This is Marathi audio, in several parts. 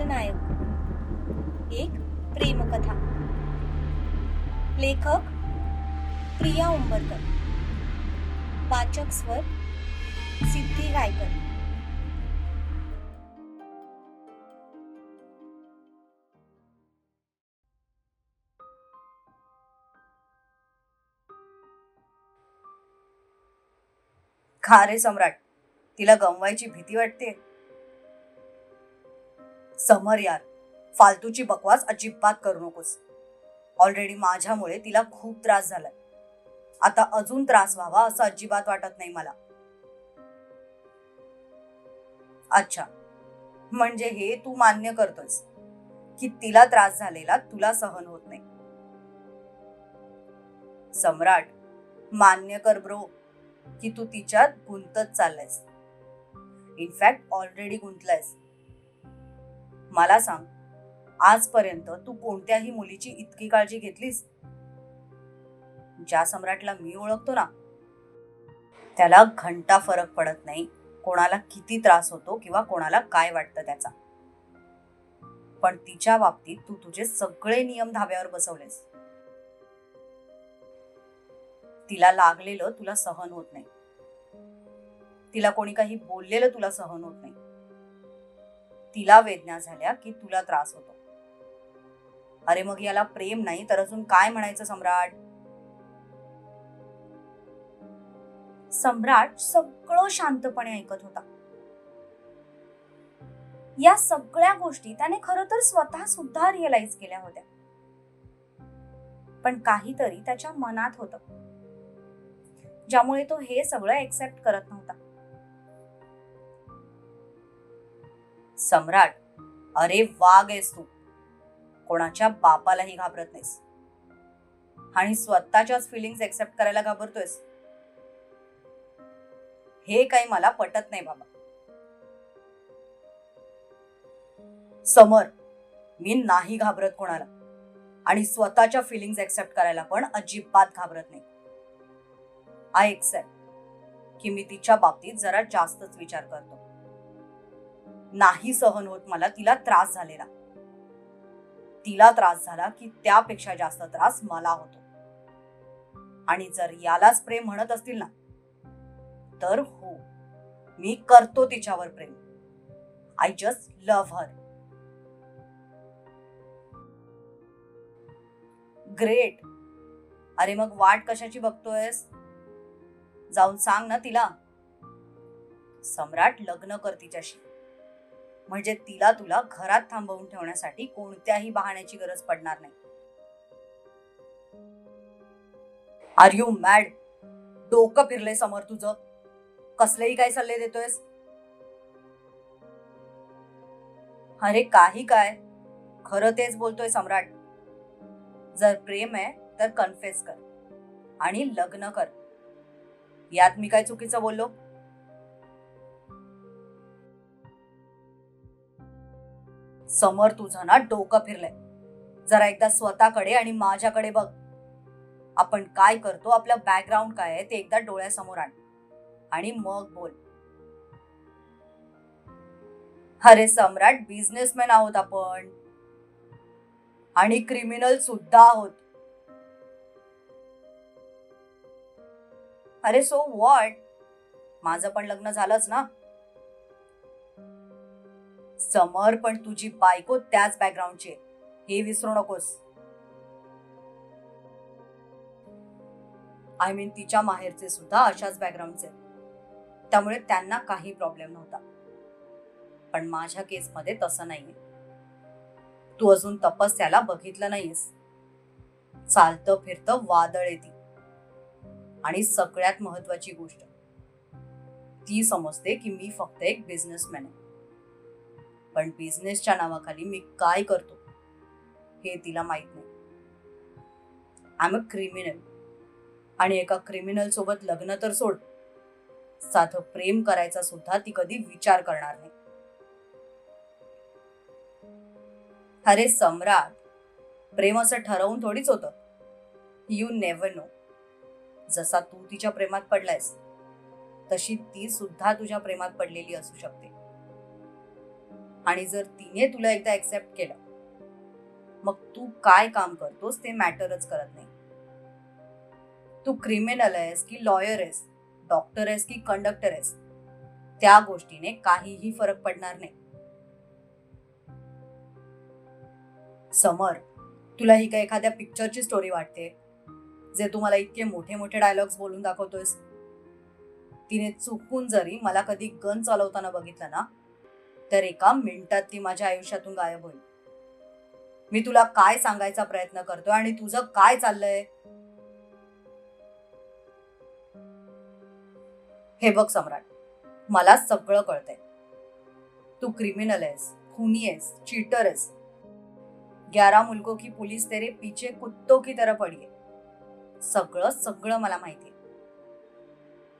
खलनायक एक प्रेमकथा. लेखक प्रिया उंबरकर. वाचक स्वर सिद्धी गायकर. खा रे सम्राट तिला गमवायची भीती वाटते समर यार फालतूची बकवास अजिबात करू नकोस. ऑलरेडी माझ्यामुळे तिला खूप त्रास झालाय. आता अजून त्रास व्हावा असं अजिबात वाटत नाही मला. अच्छा म्हणजे हे तू मान्य करतोयस की तिला त्रास झालेला तुला सहन होत नाही? सम्राट मान्य कर ब्रो की तू तिच्यात गुंतत चाललायस. In fact already गुंतलायस. मला सांग आजपर्यंत तू कोणत्याही मुलीची इतकी काळजी घेतलीस? ज्या सम्राटला मी ओळखतो ना त्याला घंटा फरक पडत नाही कोणाला किती त्रास होतो किंवा कोणाला काय वाटतं त्याचा. पण तिच्या बाबतीत तू तुझे सगळे नियम धाब्यावर बसवलेस. तिला लागलेलं तुला सहन होत नाही. तिला कोणी काही बोललेलं तुला सहन होत नाही. तिला वेदना झाल्या की तुला त्रास होतो. अरे मग याला प्रेम नाही तर अजून काय म्हणायचं सम्राट? सम्राट सगळं शांतपणे ऐकत होता. या सगळ्या गोष्टी त्याने खर तर स्वतः सुद्धा रिअलाइज केल्या होत्या. पण काहीतरी त्याच्या मनात होतं. ज्यामुळे तो हे सगळं एक्सेप्ट करत नव्हता. सम्राट अरे वाघ आहेस तू. कोणाच्या बापालाही घाबरत नाहीस. आणि स्वतःच्याच फिलिंग्स एक्सेप्ट करायला घाबरतोयस. हे काही मला पटत नाही बाबा. समर मी नाही घाबरत कोणाला आणि स्वतःच्या फिलिंग्स एक्सेप्ट करायला पण अजिबात घाबरत नाही. आय एक्सेप्ट की मी तिच्या बाबतीत जरा जास्तच विचार करतो. नाही सहन होत मला तिला त्रास झालेला. तिला त्रास झाला की त्यापेक्षा जास्त त्रास मला होतो. आणि जर यालाच प्रेम म्हणत असतील ना तर हो मी करतो तिच्यावर प्रेम. I just love her great अरे मग वाट कशाची बघतोयस? जाऊन सांग ना तिला. सम्राट लग्न कर तिच्याशी. म्हणजे तिला तुला घरात थांबवून ठेवण्यासाठी कोणत्याही बहाण्याची गरज पडणार नाही. आर यू मॅड डोकं फिरलंय समोर तुझं. कसलेही काय सल्ले देतोयस? अरे काही काय? खरं तेच बोलतोय सम्राट. जर प्रेम आहे तर कन्फेस कर. आणि लग्न कर. यात मी काय चुकीचं बोललो? समोर तुझं ना डोकं फिरलंय. जरा एकदा स्वतःकडे आणि माझ्याकडे बघ. आपण काय करतो आपलं बॅकग्राऊंड काय आहे ते एकदा डोळ्यासमोर आण. आणि मग बोल. अरे सम्राट बिझनेसमॅन आहोत आपण. आणि क्रिमिनल सुद्धा आहोत. अरे सो वॉट माझं पण लग्न झालंच ना. समर पण तुझी बायको त्याच बॅकग्राऊंडची हे विसरू नकोस. आय मीन तिच्या माहेरचे सुद्धा अशाच बॅकग्राऊंडचे त्यामुळे त्यांना काही प्रॉब्लेम नव्हता. पण माझ्या केसमध्ये तसं नाहीये. तू अजून तपस्याला बघितलं नाहीस चालतं फिरतं वादळ येते आणि सगळ्यात महत्वाची गोष्ट ती समजते की मी फक्त एक बिझनेसमॅन आहे. पण बिझनेसच्या नावाखाली मी काय करतो? हे तिला माहीत नाही. आय एम अ क्रिमिनल आणि एका क्रिमिनल सोबत लग्न तर सोड. साध प्रेम करायचा सुद्धा ती कधी विचार करणार नाही. अरे सम्राट प्रेम असं ठरवून थोडीच होतं. यू नेव्हर नो जसा तू तिच्या प्रेमात पडलायस तशी ती सुद्धा तुझ्या प्रेमात पडलेली असू शकते. आणि जर तिने तुला एकदा एक्सेप्ट केलं मग तू काय काम करतोस ते मॅटरच करत नाही. तू क्रिमिनल आहेस की लॉयर आहेस डॉक्टर आहेस की कंडक्टर आहेस त्या गोष्टीने काहीही फरक पडणार नाही. समर तुला ही काय एखाद्या पिक्चरची स्टोरी वाटते जे तू मला इतके मोठे मोठे डायलॉग्स बोलून दाखवतोयस? तिने चुकून जरी मला कधी गन चालवताना बघितलं ना तर एका मिनिटात ती माझ्या आयुष्यातून गायब होईल. मी तुला काय सांगायचा प्रयत्न करतोय आणि तुझं काय चाललंय? हे बघ सम्राट मला सगळं कळतंय. तू क्रिमिनल आहेस खुनी आहेस चीटर आहेस. ग्यारा मुलको की पुलिस तेरे पीछे कुत्तो की तरह पडी सगळं सगळं मला माहिती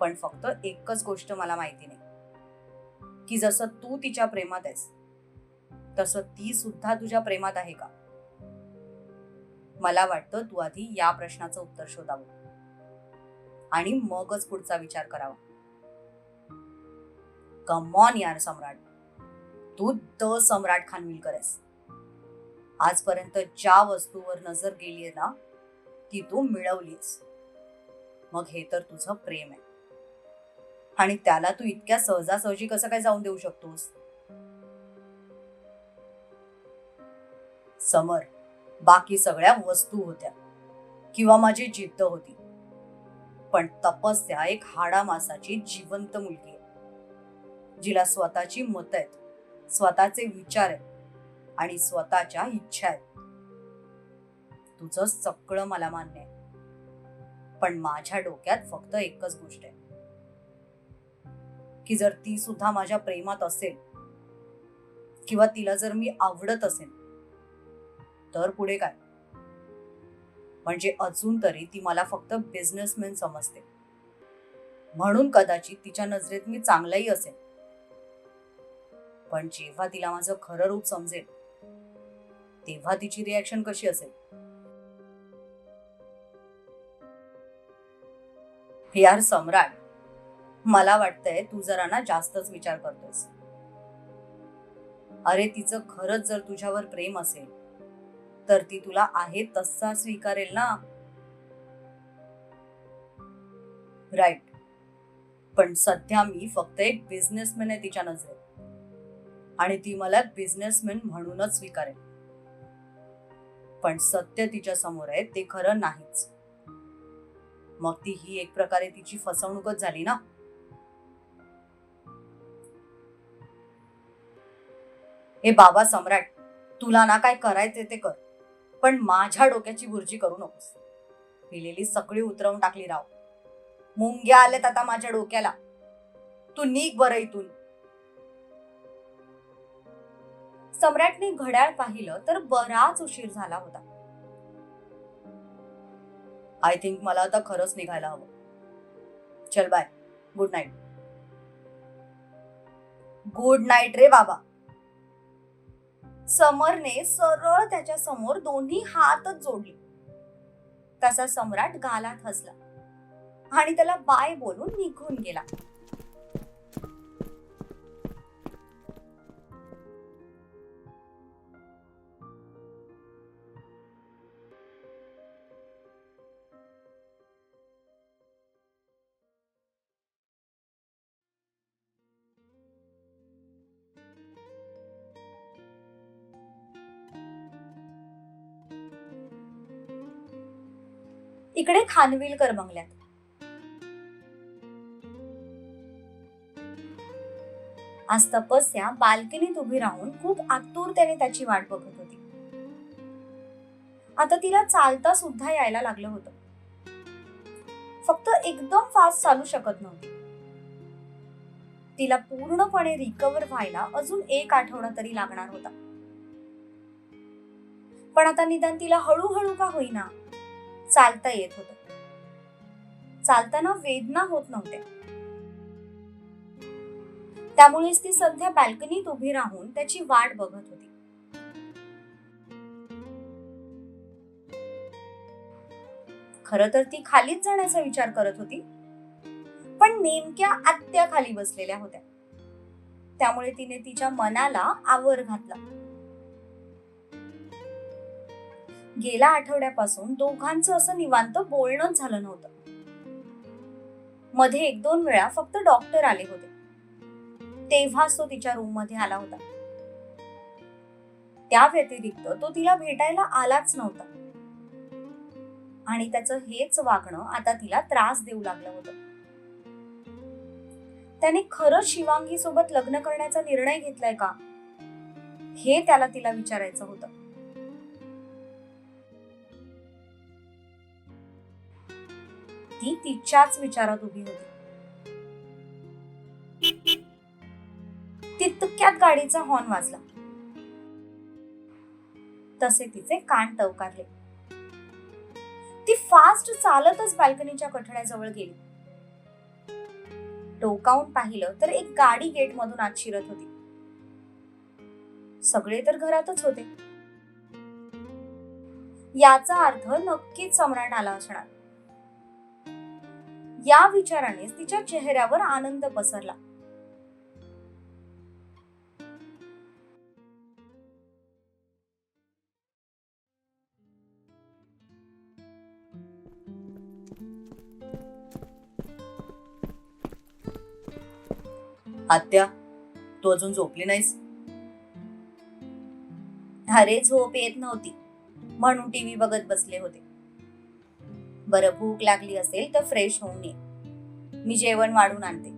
पण फक्त एकच गोष्ट मला माहिती नाही. की जसं तू तिच्या प्रेमात आहेस तसं ती सुद्धा तुझ्या प्रेमात आहे का? मला वाटतं तू आधी या प्रश्नाचं उत्तर शोधावं. आणि मगच पुढचा विचार करावा. कमॉन यार सम्राट. तू द सम्राट खानविलकर आहेस. आजपर्यंत ज्या वस्तूवर नजर गेलीये ना ती तू मिळवलीस. मग हे तर तुझं प्रेम आहे. आणि त्याला तू इतक्या सहजासहजी कसं काय जाऊन देऊ शकतोस? समर बाकी सगळ्या वस्तू होत्या. किंवा माझी जिद्द होती. पण तपस्या एक हाडामासाची जिवंत मुलगी आहे. जिला स्वतःची मत आहेत स्वतःचे विचार आहेत आणि स्वतःच्या इच्छा आहेत. तुझं सगळं मला मान्य आहे. पण माझ्या डोक्यात फक्त एकच गोष्ट आहे. की जर ती सुद्धा माझ्या प्रेमात असेल किंवा तिला जर मी आवडत असेल तर पुढे काय? म्हणजे अजून तरी ती मला फक्त बिझनेसमॅन समजते. म्हणून कदाचित तिच्या नजरेत मी चांगलाही असेल पण जेव्हा तिला माझं खरं रूप समजेल तेव्हा तिची रिॲक्शन कशी असेल? यार सम्राट मला वाटतंय तू जरा ना जास्तच विचार करतोस अरे तिचं खरंच जर तुझ्यावर प्रेम असेल तर ती तुला आहे तसा स्वीकारेल ना? राईट पण सध्या मी फक्त एक बिझनेसमॅन आहे तिच्या नजरेत. आणि ती मला बिझनेसमॅन म्हणूनच स्वीकारेल. पण सत्य तिच्या समोर आहे ते खरं नाहीच. मग ती ही एक प्रकारे तिची फसवणूकच झाली ना? हे बाबा सम्राट तुला ना काय करायचे ते कर. पण माझ्या डोक्याची भुर्जी करू नकोस. पिलेली सगळी उतरवून टाकली राव. मुंग्या आल्यात आता माझ्या डोक्याला. तू निघ बरं इथून. सम्राटने घड्याळ पाहिलं तर बराच उशीर झाला होता. आय थिंक मला आता खरंच निघायला हवं. चल bye good night good night रे बाबा. समरने सरळ त्याच्यासमोर दोन्ही हातच जोडले. तसा सम्राट गालात हसला आणि त्याला बाय बोलून निघून गेला. इकडे खानविलकर बंगल्यात आज तपस्या बाल्कनीत उभी राहून खूप आतुरतेने त्याची वाट बघत होती. आता तिला चालता सुद्धा यायला लागलं होतं. फक्त एकदम फास्ट चालू शकत नव्हती. तिला पूर्णपणे रिकवर व्हायला अजून एक आठवडा तरी लागणार होता. पण आता निदान तिला हळूहळू का होईना चालता येत होत. चालताना वेदना होत नव्हत्या. त्यामुळेच ती सध्या बॅल्कनीत उभी राहून त्याची वाट बघत होती. खर तर ती खालीच जाण्याचा विचार करत होती. पण नेमक्या आत्या खाली बसलेल्या होत्या. त्यामुळे तिने तिच्या मनाला आवर घातला. गेल्या आठवड्यापासून दोघांचं असं निवांत बोलणंच झालं नव्हतं. मध्ये एक दोन वेळा फक्त डॉक्टर आले होते. तेव्हाच तो तिच्या रूममध्ये आला होता. त्या व्यतिरिक्त तो तिला भेटायला आलाच नव्हता. आणि त्याचं हेच वागणं आता तिला त्रास देऊ लागलं होतं. त्याने खरंच शिवांगी सोबत लग्न करण्याचा निर्णय घेतलाय का? हे त्याला तिला विचारायचं होतं. ती तिच्याच विचारात उभी होती. तितक्यात गाडीचा हॉर्न वाजला. तसे तिचे कान टवकारले. ती फास्ट चालतच बाल्कनीच्या कठड्याजवळ गेली. टोकावून पाहिलं तर एक गाडी गेट मधून आत शिरत होती. सगळे तर घरातच होते. याचा अर्थ नक्कीच सम्राट आला असणार. या विचाराने तिच्या चेहऱ्यावर आनंद पसरला. आत्या तू अजून झोपली नाहीस? अरे झोप येत नव्हती. म्हणून टीव्ही बघत बसले होते. बरं भूक लागली असेल तर फ्रेश होऊन ये. मी जेवण वाढून आणते.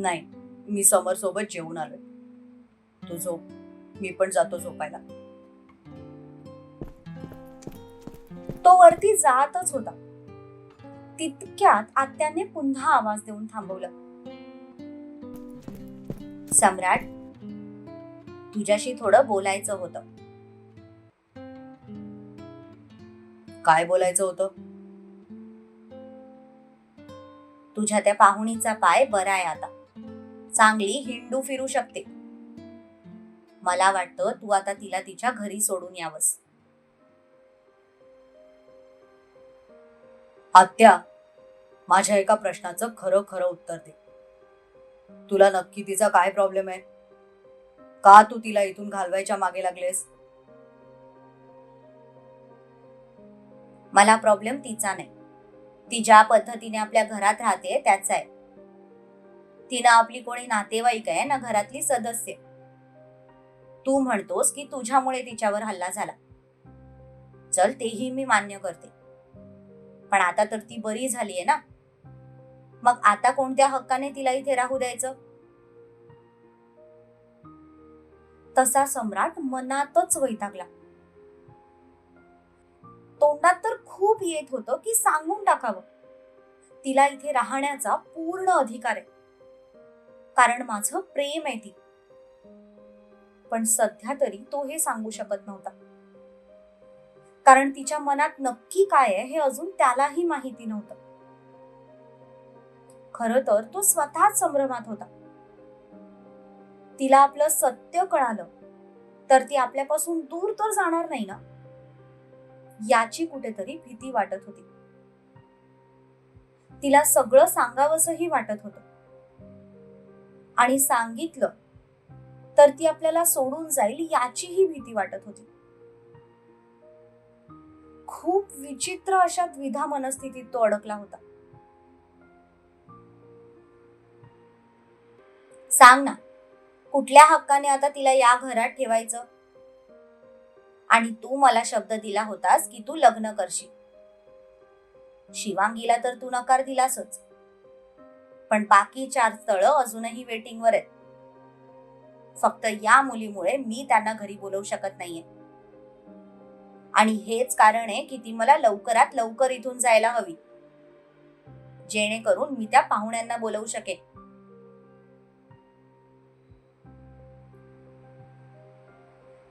नाही मी समर सोबत जेवून आलोय. तू झोप. मी पण जातो झोपायला. तो वरती जातच होता. तितक्यात आत्याने पुन्हा आवाज देऊन थांबवलं. सम्राट तुझ्याशी थोडं बोलायचं होतं. काय बोलायचं होतं? तुझ्या त्या पाहुणीचा पाय बरा आहे आता. चांगली हिंडू फिरू शकते. मला वाटतं तू आता तिला तिच्या घरी सोडून यावस. आत्या माझ्या एका प्रश्नाचं खरं खरं उत्तर दे. तुला नक्की तिचा काय प्रॉब्लेम आहे? का तू तिला इथून घालवायच्या मागे लागलेस? मला प्रॉब्लेम तिचा नाही. ती ज्या पद्धतीने आपल्या घरात राहते त्याचा आहे. तिनं आपली कोणी नातेवाईक आहे ना घरातली सदस्य. तू म्हणतोस की तुझ्यामुळे तिच्यावर हल्ला झाला. चल तेही मी मान्य करते. पण आता तर ती बरी झालीये ना. मग आता कोणत्या हक्काने तिला इथे राहू द्यायचं? तसा सम्राट मनातच वैतागला. तोंडात तर खूप येत होतं की सांगून टाकावं. तिला इथे राहण्याचा पूर्ण अधिकार आहे. कारण माझं प्रेम आहे ती. पण सध्या तरी तो हे सांगू शकत नव्हता. कारण तिच्या मनात नक्की काय आहे हे अजून त्यालाही माहिती नव्हतं. खर तर तो स्वतःच संभ्रमात होता. तिला आपलं सत्य कळालं. तर ती आपल्यापासून दूर तर जाणार नाही ना? याची कुठेतरी भीती वाटत होती. तिला सगळं सांगावंसही वाटत होतं. आणि सांगितलं तर ती आपल्याला सोडून जाईल याचीही भीती वाटत होती. खूप विचित्र अशा द्विधा मनस्थितीत तो अडकला होता. सांग ना कुठल्या हक्काने आता तिला या घरात ठेवायचं? आणि तू मला शब्द दिला होतास की तू लग्न करशील. शिवांगीला तर तू नकार दिलासच. पण बाकी चार स्थळ अजूनही वेटिंगवर आहेत. फक्त या मुलीमुळे मी त्यांना घरी बोलवू शकत नाहीये. आणि हेच कारण आहे की ती मला लवकरात लवकर इथून जायला हवी. जेणेकरून मी त्या पाहुण्यांना बोलवू शकेन.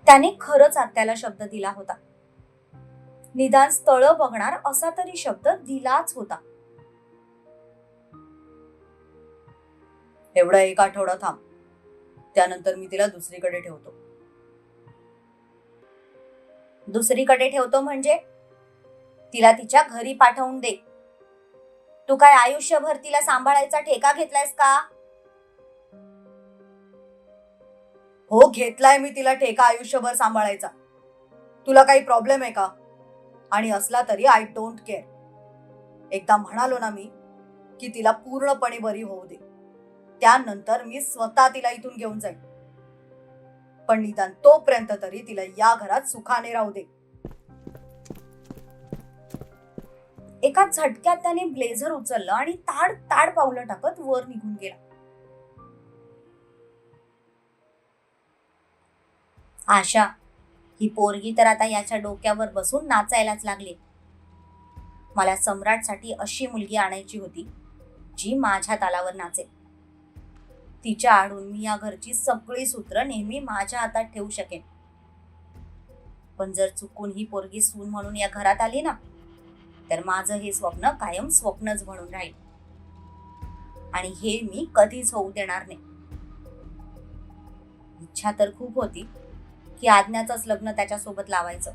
त्याने खरंच आत्याला शब्द दिला होता. निदान स्थळ बघणार असा तरी शब्द दिलाच होता. एवढा एक आठवडा थांब. त्यानंतर मी तिला दुसरीकडे ठेवतो. दुसरीकडे ठेवतो म्हणजे? तिला तिच्या घरी पाठवून दे. तू काय आयुष्यभर तिला सांभाळायचा ठेका घेतलायस का? हो घेतलाय मी तिला ठेका आयुष्यभर सांभाळायचा. तुला काही प्रॉब्लेम आहे का? आणि असला तरी आय डोंट केअर एकदा म्हणालो ना मी की तिला पूर्णपणे बरी होऊ दे. त्यानंतर मी स्वतः तिला इथून घेऊन जाईन. पण निदान तोपर्यंत तरी तिला या घरात सुखाने राहू दे. एका झटक्यात त्याने ब्लेझर उचललं आणि ताड ताड पावलं टाकत वर निघून गेला. आशा. ही पोरगी तर आता याच्या डोक्यावर बसून नाचायलाच लागली. मला सम्राटसाठी अशी मुलगी आणायची होती जी माझ्या तालावर नाचेल. तिच्या आडून मी या घरची सगळी सूत्र नेहमी माझ्या हातात ठेवू शकेन. पण जर चुकून ही पोरगी सून म्हणून या घरात आली ना तर माझं हे स्वप्न कायम स्वप्नच म्हणून राहील. आणि हे मी कधीच होऊ देणार नाही. इच्छा तर खूप होती की आज्ञाचंच लग्न त्याच्यासोबत लावायचं.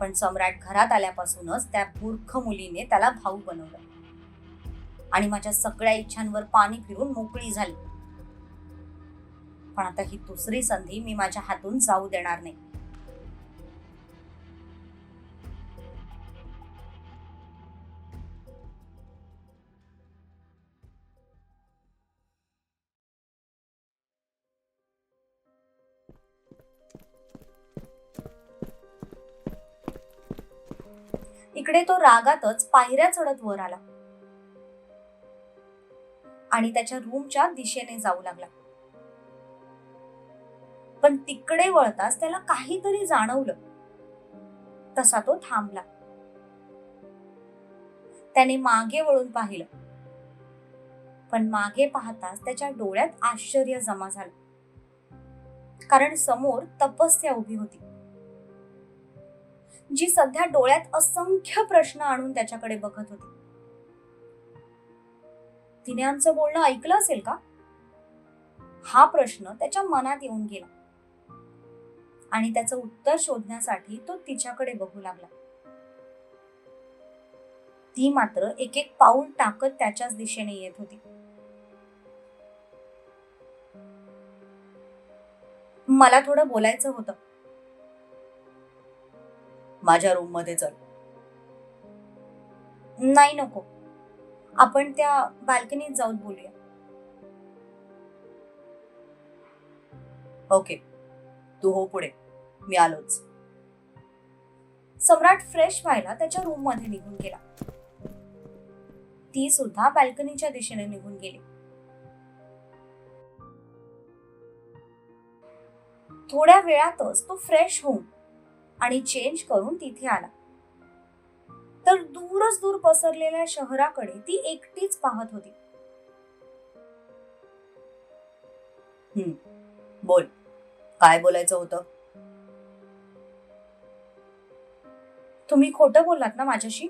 पण सम्राट घरात आल्यापासूनच त्या मूर्ख मुलीने त्याला भाऊ बनवलं. आणि माझ्या सगळ्या इच्छांवर पाणी फिरून मोकळी झाली. पण आता ही दुसरी संधी मी माझ्या हातून जाऊ देणार नाही. इकडे तो रागातच पायऱ्या चढत वर आला. आणि त्याच्या रूमच्या दिशेने जाऊ लागला. पण तिकडे वळताच त्याला काहीतरी जाणवलं. तसा तो थांबला. त्याने मागे वळून पाहिलं. पण मागे पाहताच त्याच्या डोळ्यात आश्चर्य जमा झालं. कारण समोर तपस्या उभी होती. जी सध्या डोळ्यात असंख्य प्रश्न आणून त्याच्याकडे बघत होती. तिने आमचं बोलणं ऐकलं असेल का? हा प्रश्न त्याच्या मनात येऊन गेला. आणि त्याचं उत्तर शोधण्यासाठी तो तिच्याकडे बघू लागला. ती मात्र एक एक पाऊल टाकत त्याच्याच दिशेने येत होती. मला थोडं बोलायचं होतं. माझ्या रूममध्ये चल. नाही नको. आपण त्या बाल्कनीत जाऊन बोलूया. ओके तू हो पुढे. मी आलोच. सम्राट फ्रेश व्हायला त्याच्या रूममध्ये निघून गेला. ती सुद्धा बाल्कनीच्या दिशेने निघून गेली. थोड्या वेळातच तो फ्रेश होऊन आणि चेंज करून तिथे आला. तर दूरच दूर पसरलेल्या शहराकडे ती एकटीच पाहत होती. बोल काय बोलायचं होतं? तुम्ही खोटं बोललात ना माझ्याशी?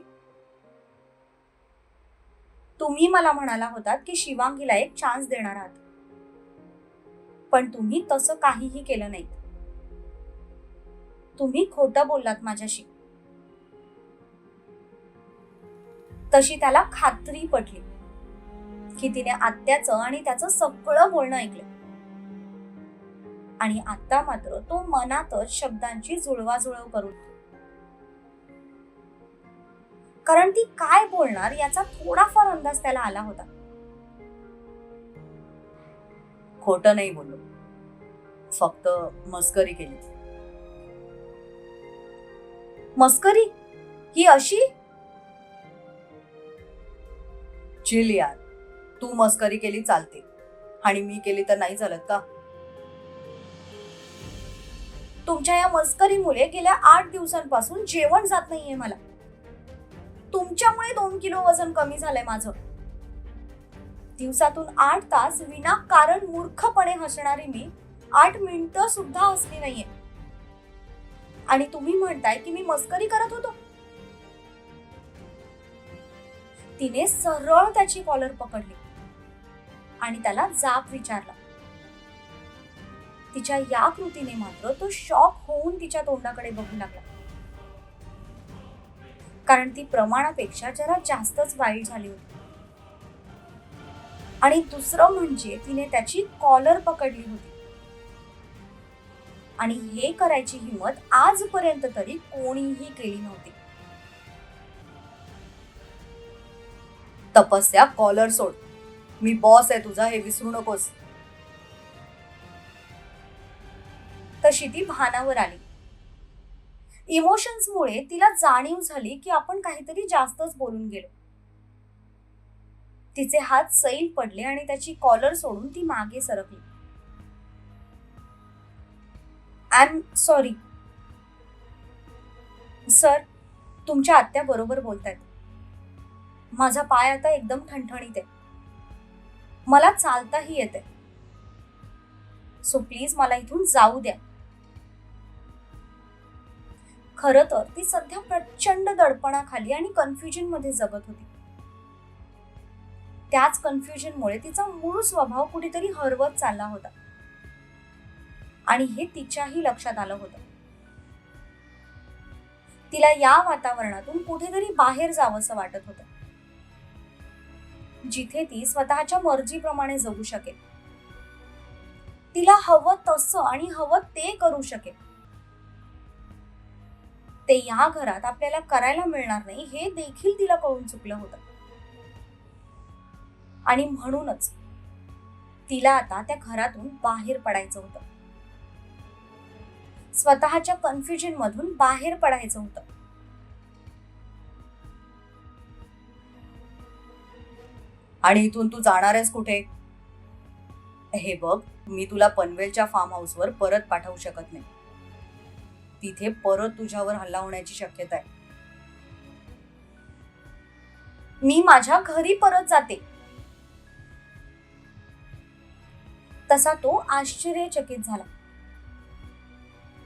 तुम्ही मला म्हणाला होतात की शिवांगीला एक चान्स देणार आहात. पण तुम्ही तसं काहीही केलं नाही तुम्ही खोटं बोललात माझ्याशी. तशी त्याला खात्री पटली की तिने आत्याचं आणि त्याचं सगळं बोलणं ऐकलं. आणि आता मात्र तो मनातच शब्दांची जुळवाजुळव करून कारण ती काय बोलणार याचा थोडाफार अंदाज त्याला आला होता. खोट नाही बोललो. फक्त मस्करी केली. मस्करी? ही अशी? चिल यार तू मस्करी केली चालते. आणि मी केली तर नाही चालत का? तुमच्या या मस्करीमुळे गेल्या आठ दिवसांपासून जेवण जात नाहीये मला. तुमच्यामुळे दोन किलो वजन कमी झालंय माझं. दिवसातून आठ तास विना कारण मूर्खपणे हसणारी मी आठ मिनिटं सुद्धा हसली नाहीये. आणि तुम्ही म्हणताय की मी मस्करी करत होतो. तिने सरळ त्याची कॉलर पकडली. आणि त्याला जाप विचारला. तिच्या या कृतीने मात्र तो शॉक होऊन तिच्या तोंडाकडे बघू लागला. कारण ती प्रमाणापेक्षा जरा जास्तच वाईट झाली होती. आणि दुसरं म्हणजे तिने त्याची कॉलर पकडली होती. आणि हे करायची हिंमत आजपर्यंत तरी कोणीही केली नव्हती. तपस्या कॉलर सोड. मी बॉस आहे तुझा हे विसरू नकोस. तशी ती भानावर आली. इमोशन्समुळे तिला जाणीव झाली की आपण काहीतरी जास्तच बोलून गेलो. तिचे हात सैल पडले आणि त्याची कॉलर सोडून ती मागे सरकली. आय एम सॉरी सर तुमच्या आत्या बरोबर बोलतायत. माझा पाय आता एकदम ठणठणीत आहे. मला चालताही येते सो प्लीज मला इथून जाऊ द्या. खरं तर ती सध्या प्रचंड दडपणाखाली आणि कन्फ्युजनमध्ये जगत होती. त्याच कन्फ्युजनमुळे तिचा मूळ स्वभाव कुठेतरी हरवत चालला होता. आणि हे तिच्याही लक्षात आलं होतं. तिला या वातावरणातून कुठेतरी बाहेर जावंसं वाटत होतं. जिथे ती स्वतःच्या मर्जीप्रमाणे जगू शकेल. तिला हवं तसं आणि हवं ते करू शकेल. ते या घरात आपल्याला करायला मिळणार नाही हे देखील तिला कळून चुकलं होतं. आणि म्हणूनच तिला आता त्या घरातून बाहेर पडायचं होतं. स्वतःच्या कन्फ्युजन मधून बाहेर पडायचं होतं. आणि इथून तू जाणार आहेस कुठे? हे बघ मी तुला पनवेलच्या फार्म हाऊसवर परत पाठवू शकत नाही. तिथे परत तुझ्यावर हल्ला होण्याची शक्यता आहे. मी माझ्या घरी परत जाते. तसा तो आश्चर्यचकित झाला.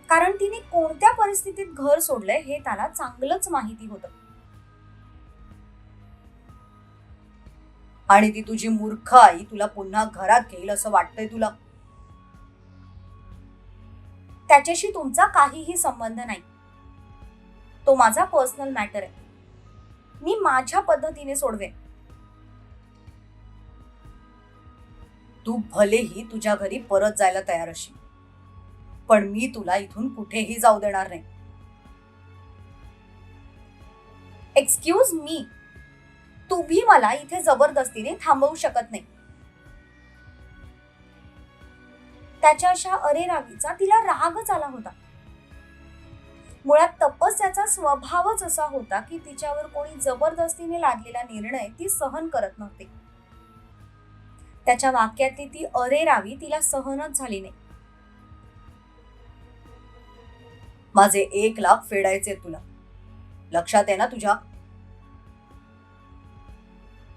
कारण तिने कोणत्या परिस्थितीत घर सोडलंय हे त्याला चांगलंच माहिती होतं. आणि ती तुझी मूर्ख आई तुला पुन्हा घरात घेईल असं वाटतंय तुला. त्याच्याशी तुमचा काहीही संबंध नाही. तो माझा पर्सनल मॅटर आहे. मी माझ्या पद्धतीने सोडवेन. तू भलेही तुझ्या घरी परत जायला तयार अशी पण मी तुला इथून कुठेही जाऊ देणार नाही. एक्सक्यूज मी तुम्ही मला इथे जबरदस्तीने थांबवू शकत नाही. त्याच्या अशा अरेरावीचा तिला रागच आला होता. मुळात तपस्याचा स्वभावच असा होता की तिच्यावर कोणी जबरदस्तीने लादलेला निर्णय ती सहन करत नव्हती. त्याच्या वाक्यातली ती अरेरावी तिला सहनच झाली नाही. माझे एक लाख फेडायचे तुला. लक्षात आहे ना तुझ्या?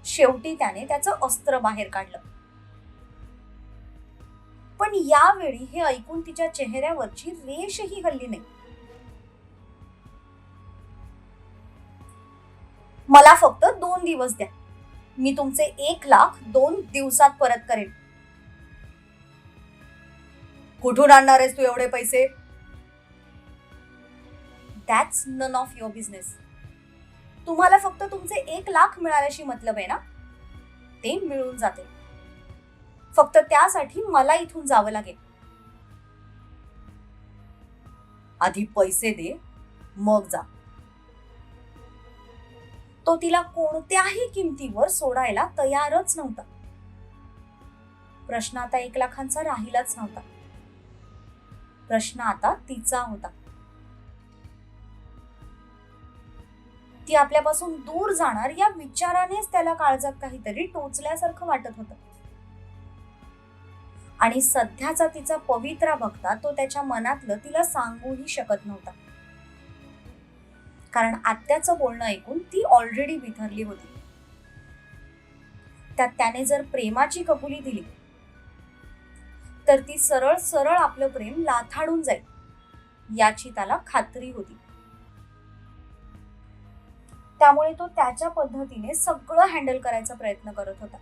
शेवटी त्याने त्याचं अस्त्र बाहेर काढलं. पण यावेळी हे ऐकून तिच्या चेहऱ्यावरची रेषही हल्ली नाही. मला फक्त दोन दिवस द्या. मी तुमचे एक लाख दोन दिवसात परत करेन. कुठून आणणार आहेस तू एवढे पैसे? That's none of your business तुम्हाला फक्त तुमचे एक लाख मिळाल्याशी मतलब आहे ना? ते मिळून जाते. फक्त त्यासाठी मला इथून जावं लागेल. आधी पैसे दे मग जा. तो तिला कोणत्याही किमतीवर सोडायला तयारच नव्हता. प्रश्न आता एक लाखांचा राहिलाच नव्हता. प्रश्न आता तिचा होता. ती आपल्यापासून दूर जाणार या विचारानेच त्याला काळजात काहीतरी टोचल्यासारखं वाटत होतं. आणि सध्याचा तिचा पवित्रा बघता तो त्याच्या मनातलं तिला सांगूही शकत नव्हता. कारण आत्याचं बोलणं ऐकून ती ऑलरेडी बिथरली होती. त्यात त्याने जर प्रेमाची कबुली दिली तर ती सरळ सरळ आपलं प्रेम लाथाडून जाईल याची त्याला खात्री होती. त्यामुळे तो त्याच्या पद्धतीने सगळं हँडल करायचा प्रयत्न करत होता.